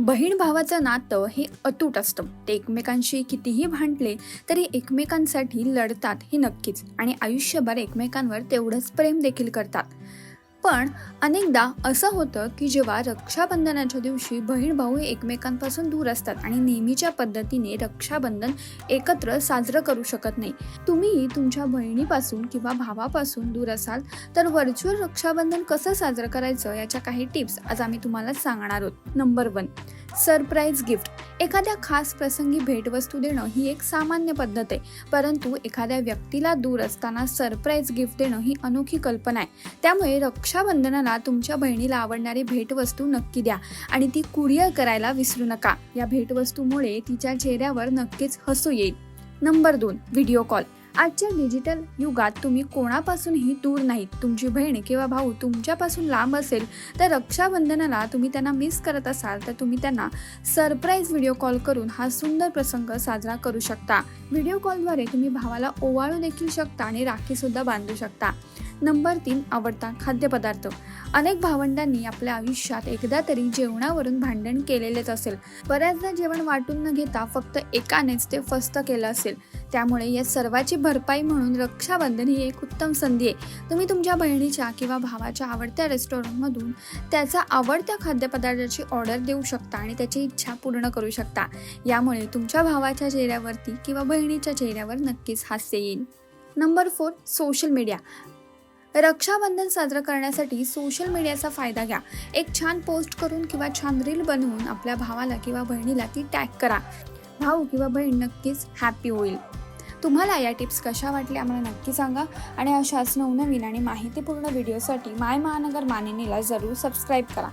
बहीण भावाचं नातं हे अतूट असतं. ते एकमेकांशी कितीही भांडले तरी एकमेकांसाठी लढतात हे नक्कीच. आणि आयुष्यभर एकमेकांवर तेवढंच प्रेम देखील करतात. पण अनेकदा असं होतं की जेव्हा रक्षाबंधनाच्या दिवशी बहीण भाऊ हे एकमेकांपासून दूर असतात आणि नेहमीच्या पद्धतीने रक्षाबंधन एकत्र साजरं करू शकत नाही. तुम्ही तुमच्या बहिणीपासून किंवा भावापासून दूर असाल तर व्हर्च्युअल रक्षाबंधन कसं साजरं करायचं याच्या काही टिप्स आज आम्ही तुम्हाला सांगणार आहोत. नंबर वन सरप्राईज गिफ्ट एखाद्या खास प्रसंगी भेटवस्तू देणं ही एक सामान्य पद्धत आहे. परंतु एखाद्या व्यक्तीला दूर असताना सरप्राईज गिफ्ट देणं ही अनोखी कल्पना आहे. त्यामुळे रक्षाबंधनाला तुमच्या बहिणीला आवडणारी भेटवस्तू नक्की द्या आणि ती कुरिअर करायला विसरू नका. या भेटवस्तूमुळे तिच्या चेहऱ्यावर नक्कीच हसू येईल. नंबर दोन व्हिडिओ कॉल. आजच्या डिजिटल युगात तुम्ही कोणापासूनही दूर नाहीत. तुमची बहीण किंवा भाऊ तुमच्यापासून लांब असेल तर रक्षाबंधनाला तुम्ही त्यांना मिस करत असाल तर तुम्ही त्यांना सरप्राईज व्हिडिओ कॉल करून हा सुंदर प्रसंग साजरा करू शकता. व्हिडिओ कॉलद्वारे तुम्ही भावाला ओवाळू देखील शकता आणि राखीसुद्धा बांधू शकता. नंबर तीन आवडता खाद्यपदार्थ. अनेक भावंडांनी आपल्या आयुष्यात एकदा तरी जेवणावरून भांडण केलेलेच असेल. बऱ्याचदा जेवण वाटून न घेता फक्त एकानेच ते फस्त केलं असेल. त्यामुळे या सर्वाची भरपाई म्हणून रक्षाबंधन ही एक उत्तम संधी आहे. तुम्ही तुमच्या बहिणीच्या किंवा भावाच्या आवडत्या रेस्टॉरंटमधून त्याचा आवडत्या खाद्यपदार्थाची ऑर्डर देऊ शकता आणि त्याची इच्छा पूर्ण करू शकता. यामुळे तुमच्या भावाच्या चेहऱ्यावरती किंवा बहिणीच्या चेहऱ्यावर नक्कीच हास्य येईल. Number four social media. Rakshabandhan साजरं करण्यासाठी सोशल मीडियाचा फायदा घ्या. एक छान पोस्ट करून किंवा छान रील बनवून आपल्या भावाला किंवा बहिणीला ती टॅग करा. भाऊ किंवा बहीण नक्कीच हॅपी होईल. तुम्हाला या टिप्स कशा वाटल्या आम्हाला नक्की सांगा. आणि अशाच नवनवीन आणि माहितीपूर्ण व्हिडिओसाठी माय महानगर मानिनीला जरूर सबस्क्राईब करा.